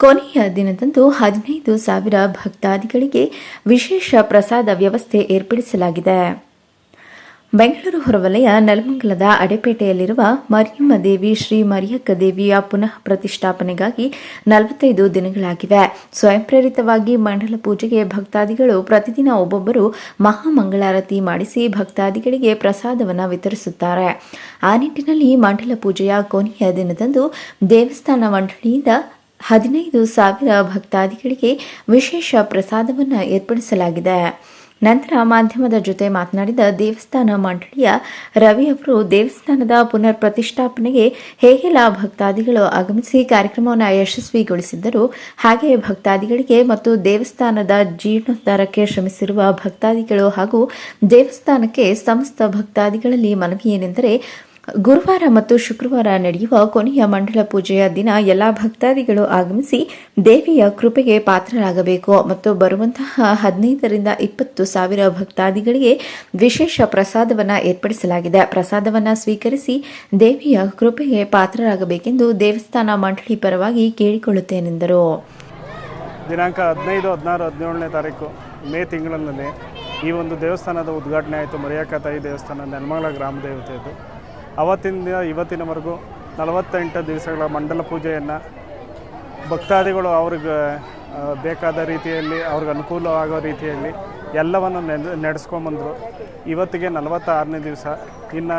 ಕೊನೆಯ ದಿನದಂದು ಹದಿನೈದು ಸಾವಿರ ಭಕ್ತಾದಿಗಳಿಗೆ ವಿಶೇಷ ಪ್ರಸಾದ ವ್ಯವಸ್ಥೆ ಏರ್ಪಡಿಸಲಾಗಿದೆ. ಬೆಂಗಳೂರು ಹೊರವಲಯ ನೆಲಮಂಗಲದ ಅಡೆಪೇಟೆಯಲ್ಲಿರುವ ಮರಿಯಮ್ಮ ದೇವಿ ಶ್ರೀ ಮರಿಯಕ್ಕ ದೇವಿಯ ಪುನಃ ಪ್ರತಿಷ್ಠಾಪನೆಗಾಗಿ ನಲವತ್ತೈದು ದಿನಗಳಾಗಿವೆ. ಸ್ವಯಂ ಪ್ರೇರಿತವಾಗಿ ಮಂಡಲ ಪೂಜೆಗೆ ಭಕ್ತಾದಿಗಳು ಪ್ರತಿದಿನ ಒಬ್ಬೊಬ್ಬರು ಮಹಾಮಂಗಳಾರತಿ ಮಾಡಿಸಿ ಭಕ್ತಾದಿಗಳಿಗೆ ಪ್ರಸಾದವನ್ನು ವಿತರಿಸುತ್ತಾರೆ. ಆ ನಿಟ್ಟಿನಲ್ಲಿ ಮಂಡಲ ಪೂಜೆಯ ಕೊನೆಯ ದಿನದಂದು ದೇವಸ್ಥಾನ ಮಂಡಳಿಯಿಂದ ಹದಿನೈದು ಸಾವಿರ ಭಕ್ತಾದಿಗಳಿಗೆ ವಿಶೇಷ ಪ್ರಸಾದವನ್ನು ಏರ್ಪಡಿಸಲಾಗಿದೆ. ನಂತರ ಮಾಧ್ಯಮದ ಜೊತೆ ಮಾತನಾಡಿದ ದೇವಸ್ಥಾನ ಮಂಡಳಿಯ ರವಿ ಅವರು, ದೇವಸ್ಥಾನದ ಪುನರ್ ಪ್ರತಿಷ್ಠಾಪನೆಗೆ ಹೇಗೆಲ್ಲ ಭಕ್ತಾದಿಗಳು ಆಗಮಿಸಿ ಕಾರ್ಯಕ್ರಮವನ್ನು ಯಶಸ್ವಿಗೊಳಿಸಿದ್ದರು, ಹಾಗೆ ಭಕ್ತಾದಿಗಳಿಗೆ ಮತ್ತು ದೇವಸ್ಥಾನದ ಜೀರ್ಣೋದ್ಧಾರಕ್ಕೆ ಶ್ರಮಿಸಿರುವ ಭಕ್ತಾದಿಗಳು ಹಾಗೂ ದೇವಸ್ಥಾನಕ್ಕೆ ಸಮಸ್ತ ಭಕ್ತಾದಿಗಳಲ್ಲಿ ಮನವಿ ಏನೆಂದರೆ ಗುರುವಾರ ಮತ್ತು ಶುಕ್ರವಾರ ನಡೆಯುವ ಕೊನೆಯ ಮಂಡಲ ಪೂಜೆಯ ದಿನ ಎಲ್ಲ ಭಕ್ತಾದಿಗಳು ಆಗಮಿಸಿ ದೇವಿಯ ಕೃಪೆಗೆ ಪಾತ್ರರಾಗಬೇಕು. ಮತ್ತು ಬರುವಂತಹ ಹದಿನೈದರಿಂದ ಇಪ್ಪತ್ತು ಸಾವಿರ ಭಕ್ತಾದಿಗಳಿಗೆ ವಿಶೇಷ ಪ್ರಸಾದವನ್ನು ಏರ್ಪಡಿಸಲಾಗಿದೆ. ಪ್ರಸಾದವನ್ನು ಸ್ವೀಕರಿಸಿ ದೇವಿಯ ಕೃಪೆಗೆ ಪಾತ್ರರಾಗಬೇಕೆಂದು ದೇವಸ್ಥಾನ ಮಂಡಳಿ ಪರವಾಗಿ ಕೇಳಿಕೊಳ್ಳುತ್ತೇನೆಂದರು. ದಿನಾಂಕ ಹದಿನೈದು, ಹದಿನಾರು, ಹದಿನೇಳನೇ ತಾರೀಕು ಮೇ ತಿಂಗಳಲ್ಲಿ ಈ ಒಂದು ದೇವಸ್ಥಾನದ ಉದ್ಘಾಟನೆ ಆಯಿತು. ಮರಿಯಾಕ ತಾಯಿ ದೇವಸ್ಥಾನ ನೆಲಮಂಗಲ ಗ್ರಾಮ ದೇವತೆಯದು ಅವತ್ತಿಂದ ಇವತ್ತಿನವರೆಗೂ ನಲವತ್ತೆಂಟು ದಿವಸಗಳ ಮಂಡಲ ಪೂಜೆಯನ್ನು ಭಕ್ತಾದಿಗಳು ಅವ್ರಿಗೆ ಬೇಕಾದ ರೀತಿಯಲ್ಲಿ, ಅವ್ರಿಗೆ ಅನುಕೂಲವಾಗೋ ರೀತಿಯಲ್ಲಿ ಎಲ್ಲವನ್ನು ನೆಡ್ ನಡೆಸ್ಕೊಂಬಂದರು. ಇವತ್ತಿಗೆ ನಲವತ್ತಾರನೇ ದಿವಸ. ಇನ್ನು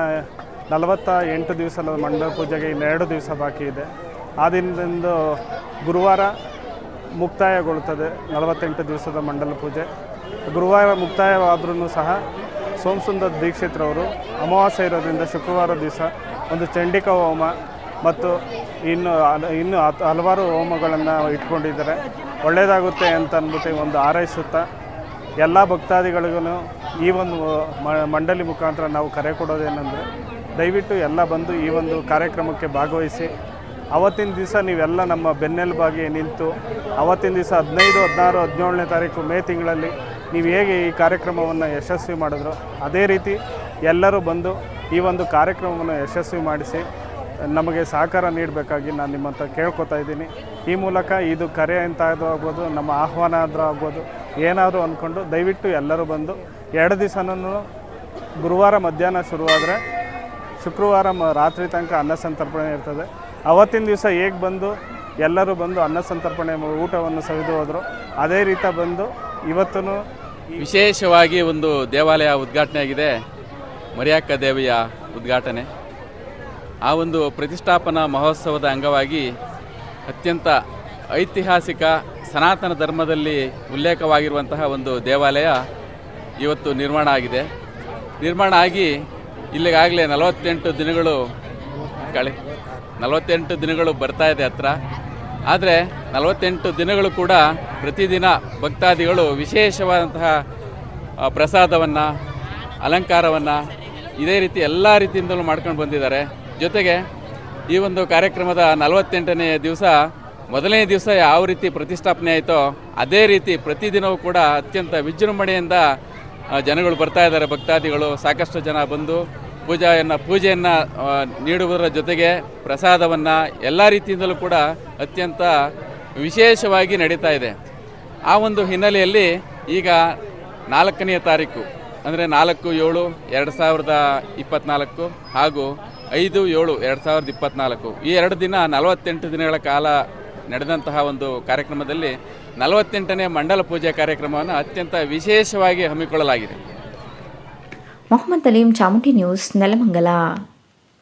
ನಲವತ್ತ ಎಂಟು ದಿವಸದ ಮಂಡಲ ಪೂಜೆಗೆ ಇನ್ನೆರಡು ದಿವಸ ಬಾಕಿ ಇದೆ. ಆ ದಿನದಿಂದ ಗುರುವಾರ ಮುಕ್ತಾಯಗೊಳ್ಳುತ್ತದೆ ನಲವತ್ತೆಂಟು ದಿವಸದ ಮಂಡಲ ಪೂಜೆ. ಗುರುವಾರ ಮುಕ್ತಾಯವಾದ್ರೂ ಸಹ ಸೋಮಸುಂದರ್ ದೀಕ್ಷಿತ್ರವರು ಅಮಾವಾಸ್ಯೆ ಇರೋದ್ರಿಂದ ಶುಕ್ರವಾರ ದಿವಸ ಒಂದು ಚಂಡಿಕಾ ಹೋಮ ಮತ್ತು ಇನ್ನು ಇನ್ನು ಹಲವಾರು ಹೋಮಗಳನ್ನು ಇಟ್ಕೊಂಡಿದ್ದಾರೆ. ಒಳ್ಳೆಯದಾಗುತ್ತೆ ಅಂತ ಅಂದ್ಬಿಟ್ಟು ಒಂದು ಹಾರೈಸುತ್ತಾ ಎಲ್ಲ ಭಕ್ತಾದಿಗಳಿಗೂ ಈ ಒಂದು ಮಂಡಳಿ ಮುಖಾಂತರ ನಾವು ಕರೆ ಕೊಡೋದೇನೆಂದರೆ ದಯವಿಟ್ಟು ಎಲ್ಲ ಬಂದು ಈ ಒಂದು ಕಾರ್ಯಕ್ರಮಕ್ಕೆ ಭಾಗವಹಿಸಿ. ಅವತ್ತಿನ ದಿವಸ ನೀವೆಲ್ಲ ನಮ್ಮ ಬೆನ್ನೆಲುಬಾಗಿ ನಿಂತು ಅವತ್ತಿನ ದಿವಸ ಹದಿನೈದು, ಹದಿನಾರು, ಹದಿನೇಳನೇ ತಾರೀಕು ಮೇ ತಿಂಗಳಲ್ಲಿ ನೀವು ಹೇಗೆ ಈ ಕಾರ್ಯಕ್ರಮವನ್ನು ಯಶಸ್ವಿ ಮಾಡಿದ್ರು ಅದೇ ರೀತಿ ಎಲ್ಲರೂ ಬಂದು ಈ ಒಂದು ಕಾರ್ಯಕ್ರಮವನ್ನು ಯಶಸ್ವಿ ಮಾಡಿಸಿ ನಮಗೆ ಸಹಕಾರ ನೀಡಬೇಕಾಗಿ ನಾನು ನಿಮ್ಮಂತ ಕೇಳ್ಕೊತಾ ಇದ್ದೀನಿ. ಈ ಮೂಲಕ ಇದು ಕರೆ ಅಂತ ಆದ್ರೂ ಆಗ್ಬೋದು, ನಮ್ಮ ಆಹ್ವಾನ ಆದರೂ ಆಗ್ಬೋದು, ಏನಾದರೂ ಅಂದ್ಕೊಂಡು ದಯವಿಟ್ಟು ಎಲ್ಲರೂ ಬಂದು ಎರಡು ದಿವಸನೂ ಗುರುವಾರ ಮಧ್ಯಾಹ್ನ ಶುರುವಾದರೆ ಶುಕ್ರವಾರ ಮ ರಾತ್ರಿ ತನಕ ಅನ್ನ ಸಂತರ್ಪಣೆ ಇರ್ತದೆ. ಅವತ್ತಿನ ದಿವಸ ಹೇಗೆ ಬಂದು ಎಲ್ಲರೂ ಬಂದು ಅನ್ನ ಸಂತರ್ಪಣೆ ಊಟವನ್ನು ಸವಿದು ಹೋದರು, ಅದೇ ರೀತಿ ಬಂದು ಇವತ್ತೂ ವಿಶೇಷವಾಗಿ ಒಂದು ದೇವಾಲಯ ಉದ್ಘಾಟನೆ ಆಗಿದೆ ಮರಿಯಕ್ಕ ದೇವಿಯ ಉದ್ಘಾಟನೆ. ಆ ಒಂದು ಪ್ರತಿಷ್ಠಾಪನಾ ಮಹೋತ್ಸವದ ಅಂಗವಾಗಿ ಅತ್ಯಂತ ಐತಿಹಾಸಿಕ ಸನಾತನ ಧರ್ಮದಲ್ಲಿ ಉಲ್ಲೇಖವಾಗಿರುವಂತಹ ಒಂದು ದೇವಾಲಯ ಇವತ್ತು ನಿರ್ಮಾಣ ಆಗಿದೆ. ನಿರ್ಮಾಣ ಆಗಿ ಇಲ್ಲಿಗಾಗಲೇ ನಲವತ್ತೆಂಟು ದಿನಗಳು ಕಳೆ ನಲವತ್ತೆಂಟು ದಿನಗಳು ಬರ್ತಾ ಇದೆ ಹತ್ರ. ಆದರೆ ನಲವತ್ತೆಂಟು ದಿನಗಳು ಕೂಡ ಪ್ರತಿದಿನ ಭಕ್ತಾದಿಗಳು ವಿಶೇಷವಾದಂತಹ ಪ್ರಸಾದವನ್ನು, ಅಲಂಕಾರವನ್ನು ಇದೇ ರೀತಿ ಎಲ್ಲ ರೀತಿಯಿಂದಲೂ ಮಾಡ್ಕೊಂಡು ಬಂದಿದ್ದಾರೆ. ಜೊತೆಗೆ ಈ ಒಂದು ಕಾರ್ಯಕ್ರಮದ ನಲವತ್ತೆಂಟನೇ ದಿವಸ, ಮೊದಲನೇ ದಿವಸ ಯಾವ ರೀತಿ ಪ್ರತಿಷ್ಠಾಪನೆ ಆಯಿತೋ ಅದೇ ರೀತಿ ಪ್ರತಿದಿನವೂ ಕೂಡ ಅತ್ಯಂತ ವಿಜೃಂಭಣೆಯಿಂದ ಜನಗಳು ಬರ್ತಾ ಇದ್ದಾರೆ, ಭಕ್ತಾದಿಗಳು. ಸಾಕಷ್ಟು ಜನ ಬಂದು ಪೂಜೆಯನ್ನು ಪೂಜೆಯನ್ನು ನೀಡುವುದರ ಜೊತೆಗೆ ಪ್ರಸಾದವನ್ನು ಎಲ್ಲ ರೀತಿಯಿಂದಲೂ ಕೂಡ ಅತ್ಯಂತ ವಿಶೇಷವಾಗಿ ನಡೀತಾ ಇದೆ. ಆ ಒಂದು ಹಿನ್ನೆಲೆಯಲ್ಲಿ ಈಗ ನಾಲ್ಕನೆಯ ತಾರೀಕು, ಅಂದರೆ ನಾಲ್ಕು, ಏಳು, ಎರಡು ಸಾವಿರದ ಇಪ್ಪತ್ತ್ನಾಲ್ಕು ಹಾಗೂ ಐದು, ಏಳು, ಎರಡು ಸಾವಿರದ ಇಪ್ಪತ್ತ್ನಾಲ್ಕು ಈ ಎರಡು ದಿನ ನಲವತ್ತೆಂಟು ದಿನಗಳ ಕಾಲ ನಡೆದಂತಹ ಒಂದು ಕಾರ್ಯಕ್ರಮದಲ್ಲಿ ನಲವತ್ತೆಂಟನೇ ಮಂಡಲ ಪೂಜೆ ಕಾರ್ಯಕ್ರಮವನ್ನು ಅತ್ಯಂತ ವಿಶೇಷವಾಗಿ ಹಮ್ಮಿಕೊಳ್ಳಲಾಗಿದೆ. మొహమ్మద్ అలీం చాముంటి న్యూస్ నెలమంగళ.